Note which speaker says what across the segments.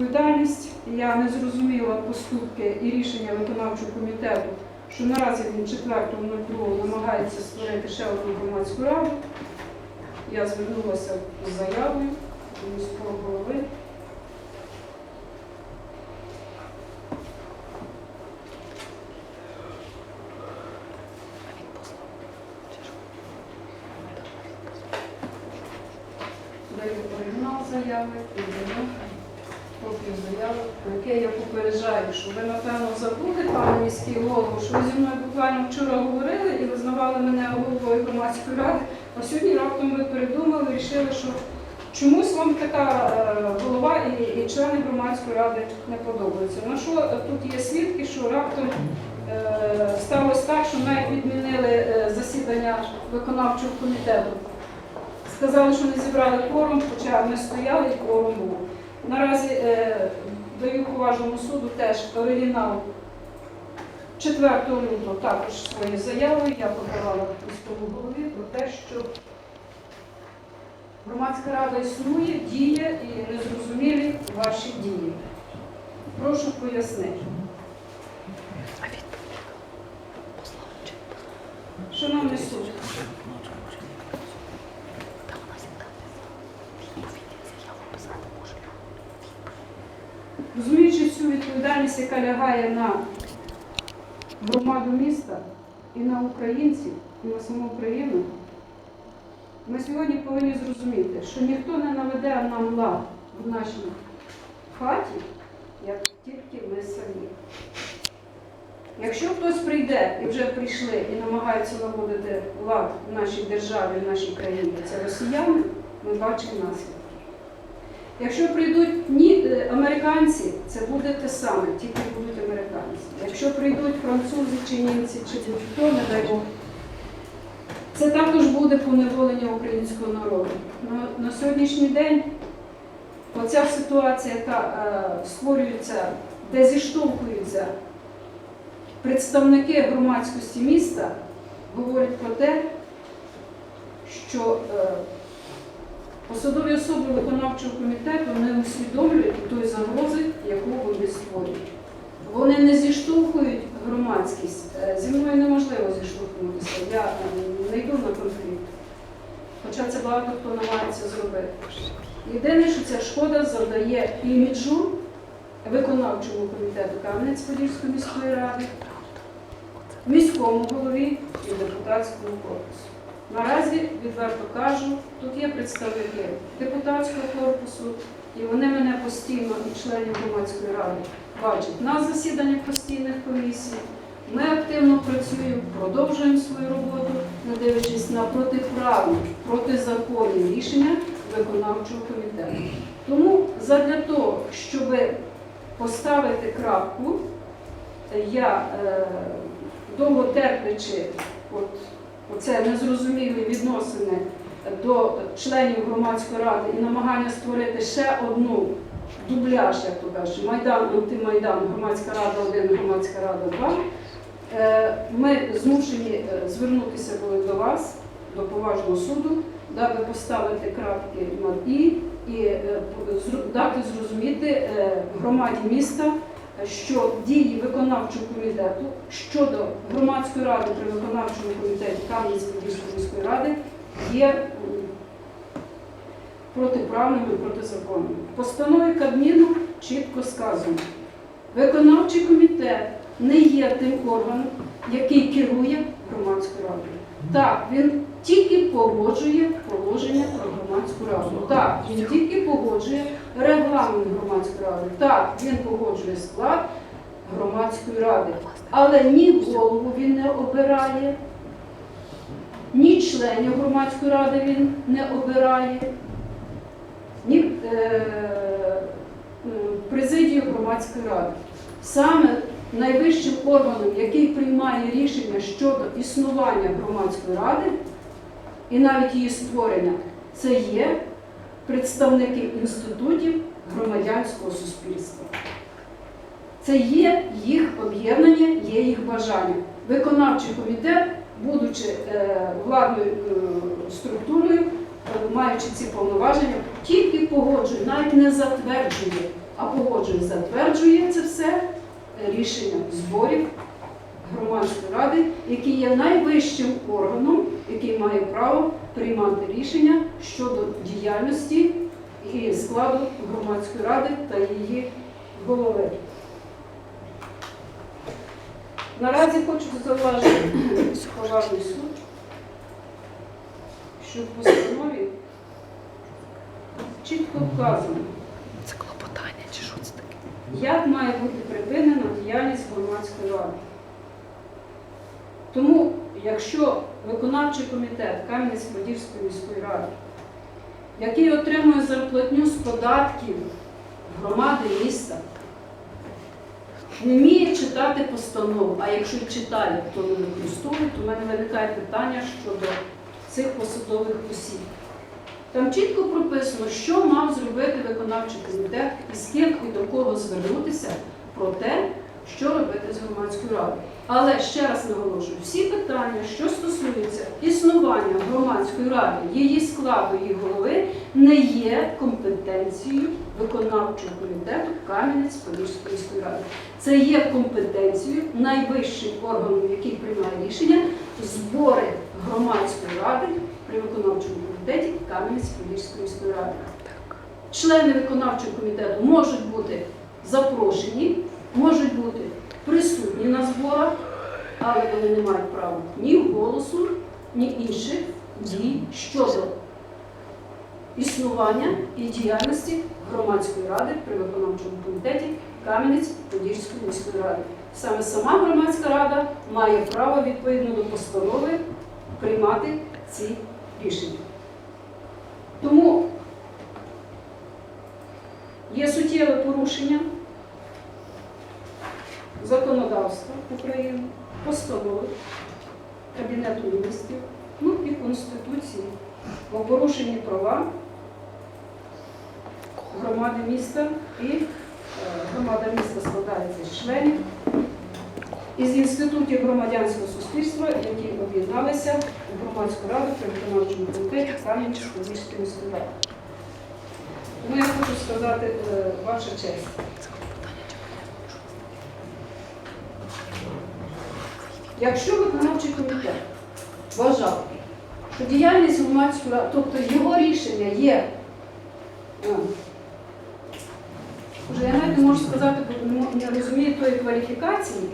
Speaker 1: відповідальність. Я не зрозуміла поступки і рішення виконавчого комітету, що наразі він 4.02 намагається створити ще одну громадську раду. Я звернулася з заявою до міського голови. Даю оригінал заяви і даю копію заяви, про яке я попереджаю, що ви, напевно, забули, пане міський голову, що ви зі мною буквально вчора говорили і визнавали мене головою громадської ради, а сьогодні раптом ви передумали, вирішили, що чомусь вам така е, голова і, і члени громадської ради не подобаються. На що е, тут є свідки, що раптом е, сталося так, що навіть відмінили засідання виконавчого комітету. Сказали, що не зібрали кворум, хоча ми стояли і кворум був. Наразі е, даю поважному суду теж оригінал 4 лютого також свої заяви. Я подавала міському голові про те, що громадська рада існує, діє і незрозумілі ваші дії. Прошу пояснити. Шановний суд, Розуміючи всю відповідальність, яка лягає на громаду міста і на українців, і на саму Україну, ми сьогодні повинні зрозуміти, що ніхто не наведе нам лад в нашій хаті, як тільки ми самі. Якщо хтось прийде і вже прийшли і намагаються наводити лад в нашій державі, в нашій країні, це росіяни, ми бачимо наслідки. Якщо прийдуть ні, е, американці, це буде те саме, тільки будуть американці. Якщо прийдуть французи чи німці, чи будь-хто, не дай Бог, це також буде поневолення українського народу. На, на сьогоднішній день оця ситуація, яка е, створюється, де зіштовхуються представники громадськості міста, говорять про те, що е, Посадові особи виконавчого комітету не усвідомлюють той загрози, яку вони створюють. Вони не зіштовхують громадськість. Е, Зі мною неможливо зіштовхнутися. Я е, не йду на конфлікт. Хоча це багато хто намагається зробити. Єдине, що ця шкода завдає іміджу виконавчому комітету Кам'янець-Подільської міської ради, міському голові і депутатському корпусу. Наразі, відверто кажу, тут є представники депутатського корпусу, і вони мене постійно і членів громадської ради бачать на засіданнях постійних комісій. Ми активно працюємо, продовжуємо свою роботу, не дивлячись на протиправні, протизаконні рішення виконавчого комітету. Тому задля того, щоб поставити крапку, я е, довго терплячи, от оце незрозумілі відносини до членів громадської ради і намагання створити ще одну дубляж, як то кажуть, Майдан, антимайдан, громадська рада 1, громадська рада 2. Е, Ми змушені е, звернутися були до вас, до поважного суду, даби поставити крапки над і і е, дати зрозуміти громаді міста, що дії виконавчого комітету щодо громадської ради при виконавчому комітеті Кам'янської міської ради є протиправними і протизаконними. В постанові Кабміну чітко сказано, виконавчий комітет не є тим органом, який керує громадською радою. Так, він тільки погоджує положення. Так, він тільки погоджує регламент громадської ради. Так, він погоджує склад громадської ради. Але ні голову він не обирає, ні членів громадської ради він не обирає, ні е, президію громадської ради. Саме найвищим органом, який приймає рішення щодо існування громадської ради і навіть її створення, це є представники інститутів громадянського суспільства. Це є їх об'єднання, є їх бажання. Виконавчий комітет, будучи е, владною е, структурою, е, маючи ці повноваження, тільки погоджує, навіть не затверджує а погоджує, затверджує це все рішення зборів громадської ради, який є найвищим органом, який має право приймати рішення щодо діяльності і складу громадської ради та її голови. Наразі хочу зауважити поважний суд, що в постанові чітко вказано,
Speaker 2: Це клопотання чи що це таке?
Speaker 1: як має бути припинена діяльність громадської ради. Тому, якщо виконавчий комітет Кам'янець-Подільської міської ради, який отримує зарплатню з податків громади міста, не вміє читати постанову, а якщо читає, то не використовує, то в мене виникає питання щодо цих посадових осіб. Там чітко прописано, що мав зробити виконавчий комітет і з ким і до кого звернутися про те, що з громадською радою. Але ще раз наголошую, всі питання, що стосуються існування громадської ради, її складу, її голови, не є компетенцією виконавчого комітету Кам'янець-Подільської міської ради. Це є компетенцією найвищим органом, який приймає рішення, збори громадської ради при виконавчому комітеті Кам'янець-Подільської міської ради. Члени виконавчого комітету можуть бути запрошені, можуть бути присутні на зборах, але вони не мають права ні голосу, ні інших дій щодо існування і діяльності громадської ради при виконавчому комітеті Кам'янець-Подільської міської ради. Саме сама громадська рада має право відповідно до постанови приймати ці рішення. Тому є суттєве порушення законодавства України, постанови Кабінету міністрів, ну і Конституції, бо порушені права громади міста і е, громада міста складається з членів із інститутів громадянського суспільства, які об'єдналися в громадську раду при виконавчому комітеті Кам'янської міської ради. Тому я хочу сказати, е, ваша честь. Якщо виконавчий комітет вважав, що діяльність громадської тобто його рішення є, е, вже я навіть не можу сказати, бо не розумію тої кваліфікації,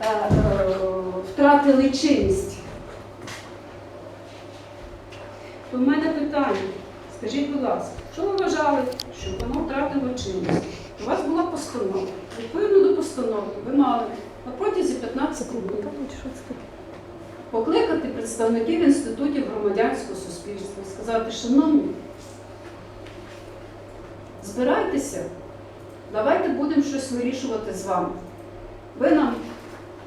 Speaker 1: е, е, втратили чинність. То в мене питання, скажіть, будь ласка, що ви вважали, що воно втратило чинність? У вас була постанова. Відповідно до постанови ви мали на протязі 15 днів
Speaker 2: Чи що це таке?
Speaker 1: покликати представників інститутів громадянського суспільства і сказати, шановні, збирайтеся, давайте будемо щось вирішувати з вами. Ви нам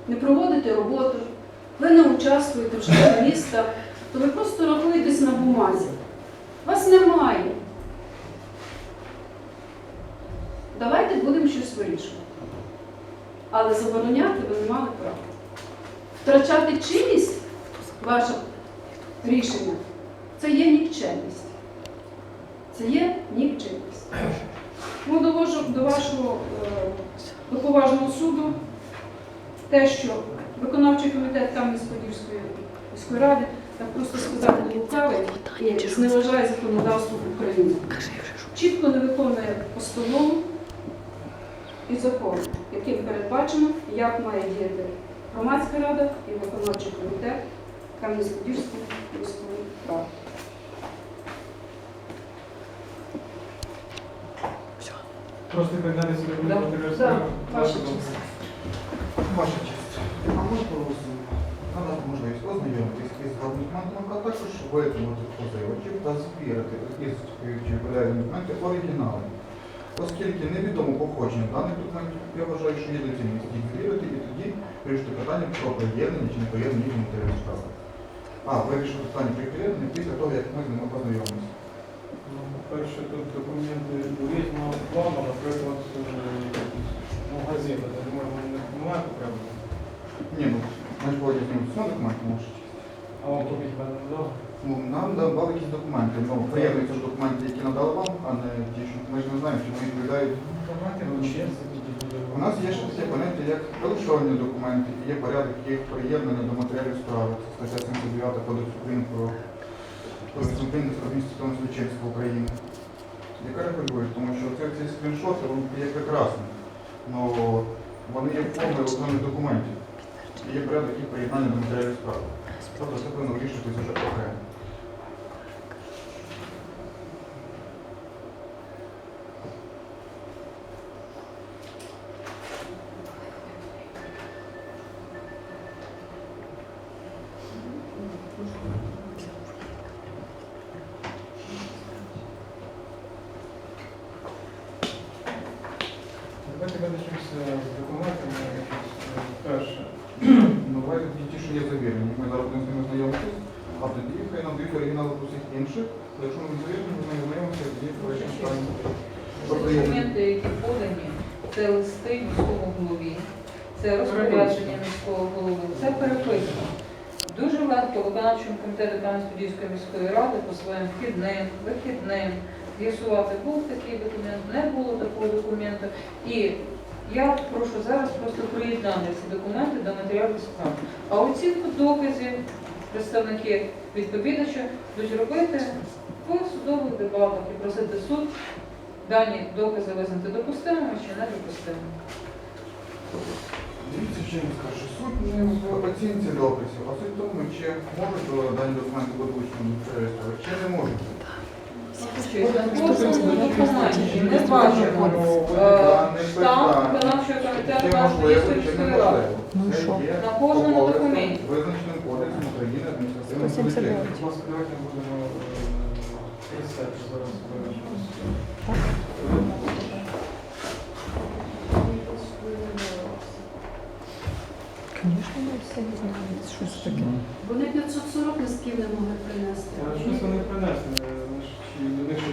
Speaker 1: не проводите роботу, ви не участвуєте в міста, то ви просто рахуєтесь на бумазі. Вас немає. Давайте будемо щось вирішувати. Але забороняти ви не мали права. Втрачати чинність ваше рішення це є нікчемність. Це є нікчемність. Ну, довожу до вашого е, до поважного суду те, що виконавчий комітет Кам'янець-Подільської міської ради, так просто сказати, лукавий і зневажає законодавство України. Чітко не виконує постанову і закон, яким передбачено, як має діяти громадська рада і виконавчий комітет Кам'янець-Подільської міської ради.
Speaker 3: Просто когда я себе
Speaker 1: Да. Да, ваша честь.
Speaker 4: Ваша честь, а можна надати можливість ознайомитись із документом, а також витягнути позивачів та звірити із документи оригінали. Оскільки невідомо походження даних документів, я вважаю, що є доцільність їх звірити і тоді вирішити питання про приєднання чи не приєднання їх до матеріалів справи. А, вирішити питання про приєднання після того, як ми з ними познайомимося.
Speaker 3: Ну, По-перше, тут документи різного плану, наприклад, е, магазин, де не можна немає потреби.
Speaker 4: Ні, ну, ми ж повинні з документи можуть.
Speaker 3: А вам мене не дав?
Speaker 4: Ну, нам давали якісь документи. Ну, приєднуються ж документи, які надали вам, а не ті, що ми ж не знаємо, чи вони відповідають.
Speaker 3: Давай.
Speaker 4: нас є ще таке поняття, як електронні документи, є порядок їх приєднання до матеріалів справи. Це стаття 79 Кодексу України про адміністративне адміністративне судочинство України. Яка регулює, тому що це ці скріншоти є прекрасні, але вони є в формі електронних документів. І є порядок їх приєднання до матеріалів справи. Тобто це повинно вирішуватися вже окремо.
Speaker 3: Давайте визначимося з документами. Перше.
Speaker 4: Ну, давайте ті, що є завірені. Ми зараз будемо з ними знайомитись, а тоді хай надають оригінали до всіх інших. Якщо ми завірені, ми ними знайомимося, тоді проведемо стані.
Speaker 5: Документи, які подані, це листи міського голові, це розпорядження міського голови, це переписка. Дуже легко виконавчому комітету Кам'янськ-Подільської міської ради по своїм вхідним, вихідним з'ясувати, був такий документ, не було такого документу. І я прошу зараз просто приєднати ці документи до матеріалів справи. А оцінку доказів представники відповідача будуть робити по судових дебатах і просити суд дані докази визнати допустимими чи недопустимими.
Speaker 4: Дивіться, я скажу. Суть не в оцінці дописів, а в тому, чи можуть дані документи бути вручені чи не можуть.
Speaker 5: Ми бачимо штамп виконавчого комітету
Speaker 4: не
Speaker 5: На кожному документі.
Speaker 4: Визначеним кодексом України адміністративного
Speaker 2: 179.
Speaker 4: судочинства.
Speaker 3: Будь ласка, давайте будемо зараз
Speaker 2: Звісно, ми все не знаємо, що це таке.
Speaker 1: Вони 540 листків не могли принести.
Speaker 3: Але щось вони принесли, вони ж чи до них ще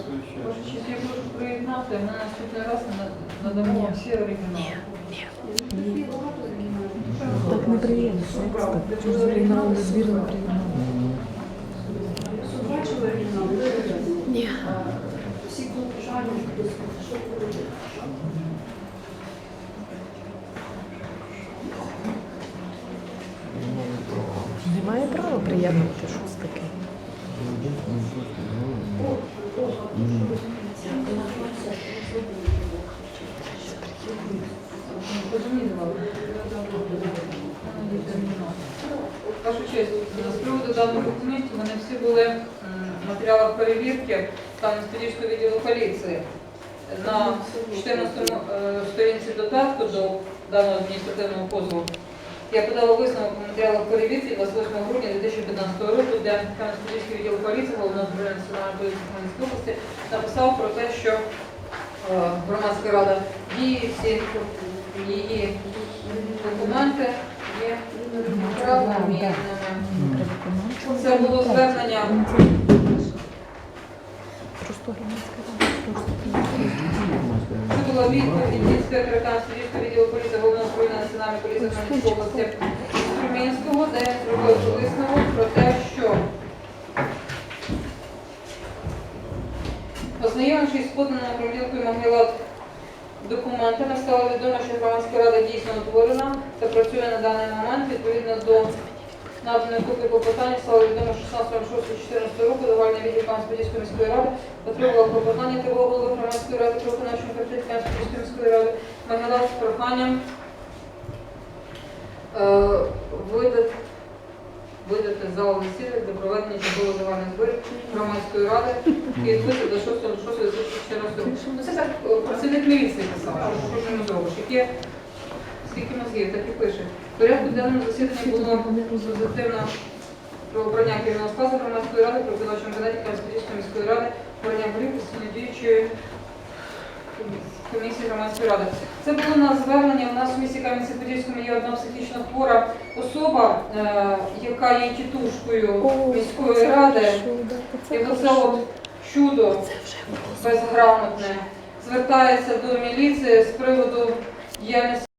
Speaker 3: свою чергу.
Speaker 5: Боже, чи я можу приєднати, ми наступний раз надамо вам всі оригінали.
Speaker 2: Так не приємно, так? Чого ж оригінал не звірно приємно?
Speaker 1: Бачили оригінал?
Speaker 2: Ні.
Speaker 1: Всі клопожарні, що
Speaker 2: Немає права приєднувати щось таке.
Speaker 5: Вашу честь, з приводу даних документів вони всі були в матеріалах перевірки Кам'янського відділу поліції. На 14 е, сторінці додатку до даного адміністративного позову я подала висновок у матеріалах перевірки 28 грудня 2015 року, де Кам'янський відділ поліції, головного управління національної поліції Хмельницької області, написав про те, що е, громадська рада дії всі її документи є правомірними. Це було звернення. Це була відповідь інспектора Кам'янського відділу поліції головного управління області Кремінського, де зробив висновок про те, що ознайомившись з поданою промілкою Могилат документами, стало відомо, що громадська рада дійсно утворена та працює на даний момент. Відповідно до наданої копії клопотання стало відомо 16.06.14 року Довальний відділ Кам'янської міської ради отримувала клопотання та голови громадської ради про виконавчому комітеті Кам'янської міської ради. Могилат з проханням видати видати зал засідань для проведення чергового загальних зборів громадської ради і відбути до 6.06.2014 року. Ну це так е, працівник міліції писав, що ж йому зробиш. Яке скільки мозгів, так і пише. В порядку денному засіданні було позитивно про обрання керівного складу громадської ради, про виконавчому кабінеті Кам'янської міської ради, обрання голів постійно діючої комісії громадської ради. Це було на звернення. У нас в місті Кам'янці-Подільському є одна психічно хвора особа, е, яка є тітушкою міської ради. І оце от чудо безграмотне звертається до міліції з приводу діяльності